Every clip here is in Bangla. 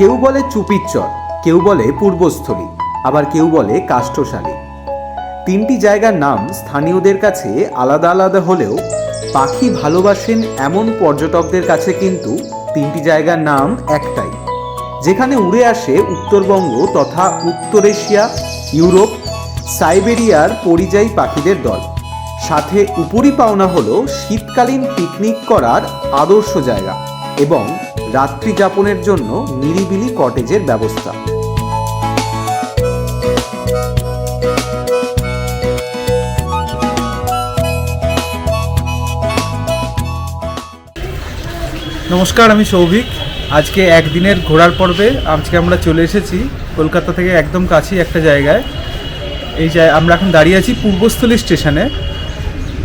কেউ বলে চুপিচ্চর, কেউ বলে পূর্বস্থলী, আবার কেউ বলে কাষ্ঠশালী। তিনটি জায়গার নাম স্থানীয়দের কাছে আলাদা আলাদা হলেও পাখি ভালোবাসেন এমন পর্যটকদের কাছে কিন্তু তিনটি জায়গার নাম একটাই, যেখানে উড়ে আসে উত্তরবঙ্গ তথা উত্তর এশিয়া, ইউরোপ, সাইবেরিয়ার পরিযায়ী পাখিদের দল। সাথে উপরি পাওনা হলো শীতকালীন পিকনিক করার আদর্শ জায়গা। এবং রাত্রি যাপনের জন্য নিরিবিলি কটেজের ব্যবস্থা। নমস্কার, আমি সৌভিক। আজকে একদিনের ঘোরার পর্বে আজকে আমরা চলে এসেছি কলকাতা থেকে একদম কাছেই একটা জায়গায়। এই জায় আমরা এখন দাঁড়িয়ে আছি পূর্বস্থলী স্টেশনে।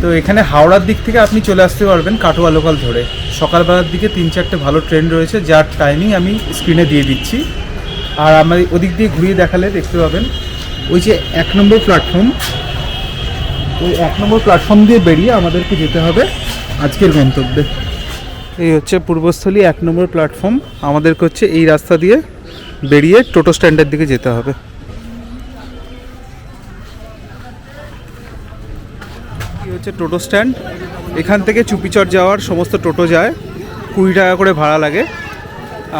তো এখানে হাওড়ার দিক থেকে আপনি চলে আসতে পারবেন কাটোয়া লোকাল ধরে। সকালবেলার দিকে তিন চারটে ভালো ট্রেন রয়েছে, যার টাইমিং আমি স্ক্রিনে দিয়ে দিচ্ছি। আর আমার ওদিক দিয়ে ঘুরিয়ে দেখালে দেখতে পাবেন, ওই যে এক নম্বর প্ল্যাটফর্ম ওই এক নম্বর প্ল্যাটফর্ম দিয়ে বেরিয়ে আমাদেরকে যেতে হবে আজকের গন্তব্যে। এই হচ্ছে পূর্বস্থলী এক নম্বর প্ল্যাটফর্ম আমাদেরকে হচ্ছে এই রাস্তা দিয়ে বেরিয়ে টোটো স্ট্যান্ডের দিকে যেতে হবে। হচ্ছে টোটো স্ট্যান্ড। এখান থেকে চুপিচর যাওয়ার সমস্ত টোটো যায়। কুড়ি টাকা করে ভাড়া লাগে।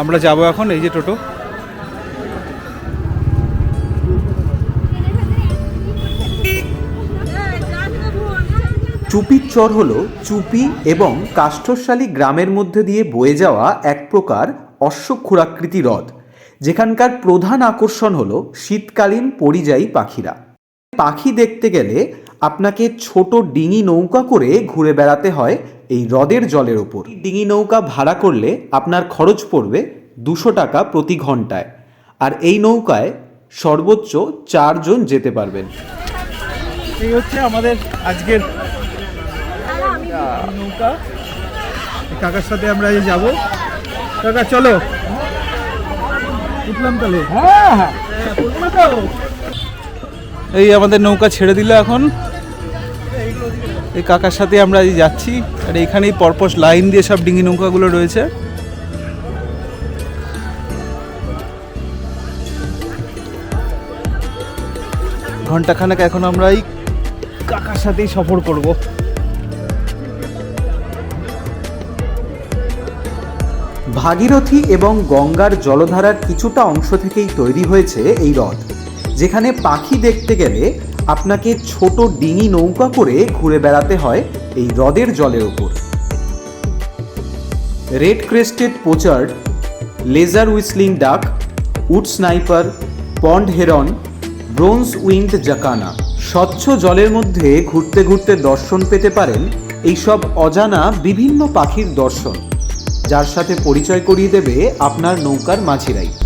আমরা যাব এখন, এই যে টোটো। চুপির চর হল চুপি এবং কাষ্ঠশালী গ্রামের মধ্যে দিয়ে বয়ে যাওয়া এক প্রকার অশ্বক্ষুরাকৃতি হ্রদ। যেখানকার প্রধান আকর্ষণ হল শীতকালীন পরিযায়ী পাখিরা। পাখি দেখতে গেলে আপনাকে ছোট ডিঙি নৌকা করে ঘুরে বেড়াতে হয় এই হ্রদের জলের ওপর ডিঙি নৌকা ভাড়া করলে আপনার খরচ পড়বে দুশো টাকা প্রতি ঘন্টায় আর এই নৌকায় সর্বোচ্চ চারজন যেতে পারবেন। এই হচ্ছে আমাদের আজকের নৌকা। কাকার সাথে আমরা এই যাব। কাকা চলো। উঠলাম তাহলে। হ্যাঁ। এই আমাদের নৌকা ছেড়ে দিল এখন। এই কাকার সাথে আমরা এই যাচ্ছি আর এখানেই পরপর লাইন দিয়ে সব ডিঙি নৌকাগুলো রয়েছে। ঘন্টাখানেক এখন আমরা এই কাকার সাথেই সফর করব। ভাগীরথী এবং গঙ্গার জলধারার কিছুটা অংশ থেকেই তৈরি হয়েছে এই হ্রদ, যেখানে পাখি দেখতে গেলে আপনাকে ছোট ডিঙি নৌকা করে ঘুরে বেড়াতে হয় এই হ্রদের জলের ওপর red crested pochard, lesser whistling duck, wood sniper, pond heron, bronze winged jacana. স্বচ্ছ জলের মধ্যে ঘুরতে ঘুরতে দর্শন পেতে পারেন এইসব অজানা বিভিন্ন পাখির দর্শন, যার সাথে পরিচয় করিয়ে দেবে আপনার নৌকার মাঝিরাই।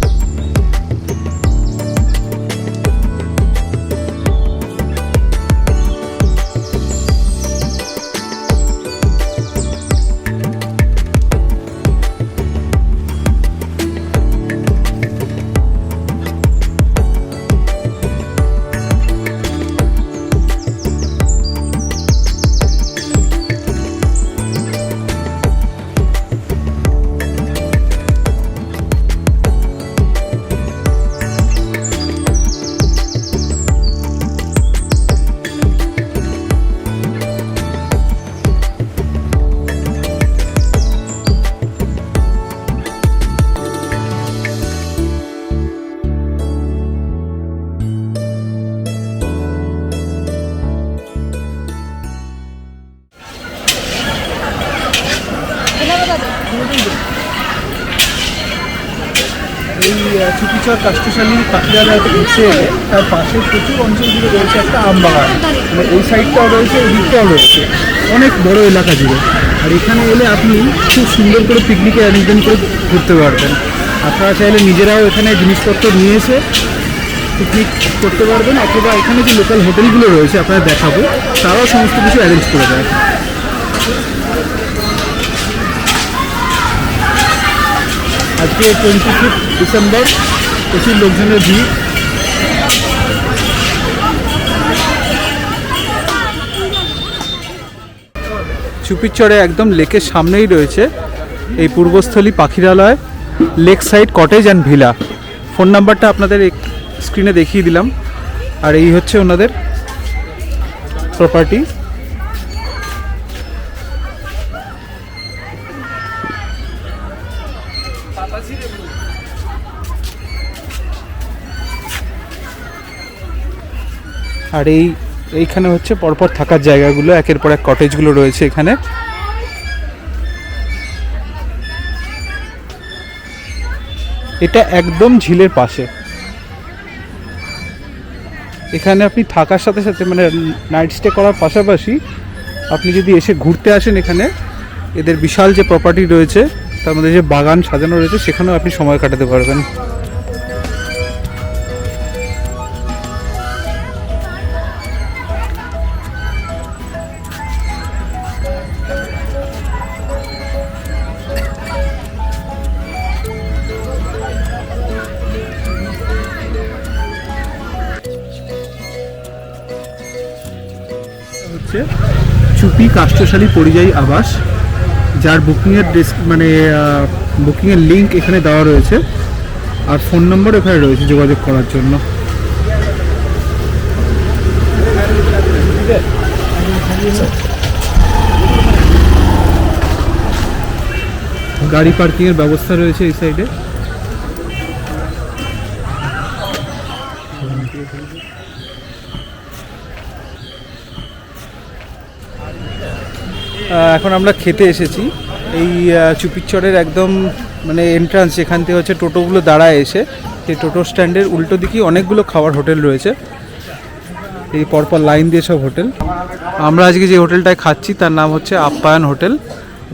এই চুপিচর কাষ্টশালী পাখিরালয়তে ঘুরতে তার পাশে প্রচুর অঞ্চল জুড়ে রয়েছে একটা আম বাগান। মানে এই সাইডটাও রয়েছে এই দিকটাও রয়েছে। অনেক বড় এলাকা জুড়ে। আর এখানে এলে আপনি খুব সুন্দর করে পিকনিকে অ্যারেঞ্জমেন্ট করে ঘুরতে পারবেন। আপনারা চাইলে নিজেরাও এখানে জিনিসপত্র নিয়ে এসে পিকনিক করতে পারবেন, অথবা এখানে যে লোকাল হোটেলগুলো রয়েছে আপনারা দেখাবো, তারাও সমস্ত কিছু অ্যারেঞ্জ করে দেয়। আজকে টোয়েন্টি ফিফথ ডিসেম্বর প্রচুর লোকজনের ভিড়। চুপিচড়ে একদম লেকের সামনেই রয়েছে এই পূর্বস্থলী পাখিরালয়, lake side cottage and villa. Phone নাম্বারটা আপনাদের স্ক্রিনে দেখিয়ে দিলাম। আর এই হচ্ছে ওনাদের প্রপার্টি আর এই, এইখানে হচ্ছে পরপর থাকার জায়গাগুলো, একের পর এক কটেজগুলো রয়েছে এখানে। এটা একদম ঝিলের পাশে। এখানে আপনি থাকার সাথে সাথে মানে নাইট স্টে করার পাশাপাশি আপনি যদি এসে ঘুরতে আসেন এখানে, এদের বিশাল যে প্রপার্টি রয়েছে তার মধ্যে যে বাগান সাজানো রয়েছে, সেখানেও আপনি সময় কাটাতে পারবেন। হচ্ছে চুপি কাষ্ঠশালী পরিযায়ী আবাস। যার বুকিংয়ের মানে বুকিংয়ের লিঙ্ক এখানে দেওয়া রয়েছে। আর ফোন নম্বর এখানে রয়েছে যোগাযোগ করার জন্য। গাড়ি পার্কিংয়ের ব্যবস্থা রয়েছে এই সাইডে এখন আমরা খেতে এসেছি। এই আহ, চুপিচড়ের একদম মানে এন্ট্রান্স যেখান থেকে হচ্ছে টোটোগুলো দাঁড়ায় এসে সেই টোটো স্ট্যান্ডের উল্টো দিকেই অনেকগুলো খাবার হোটেল রয়েছে। এই পরপর লাইন দিয়ে সব হোটেল। আমরা আজকে যে হোটেলটায় খাচ্ছি তার নাম হচ্ছে আপ্যায়ন হোটেল।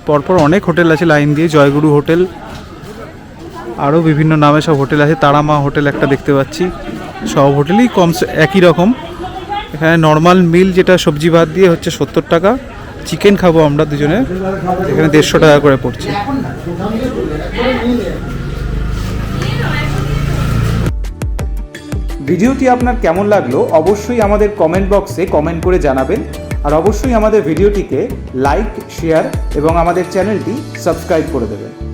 পরপর অনেক হোটেল আছে লাইন দিয়ে জয়গুরু হোটেল আরও বিভিন্ন নামে সব হোটেল আছে। তারামা হোটেল একটা দেখতে পাচ্ছি। সব হোটেলই কম একই রকম। এখানে নর্মাল মিল যেটা সবজি ভাত দিয়ে হচ্ছে সত্তর টাকা। চিকেন খাব আমরা দুজনে। এখানে দেড়শো টাকা করে পড়ছে। ভিডিওটি আপনার কেমন লাগল অবশ্যই আমাদের কমেন্ট বক্সে কমেন্ট করে জানাবেন। আর অবশ্যই আমাদের ভিডিওটিকে লাইক শেয়ার এবং আমাদের চ্যানেলটি সাবস্ক্রাইব করে দেবেন।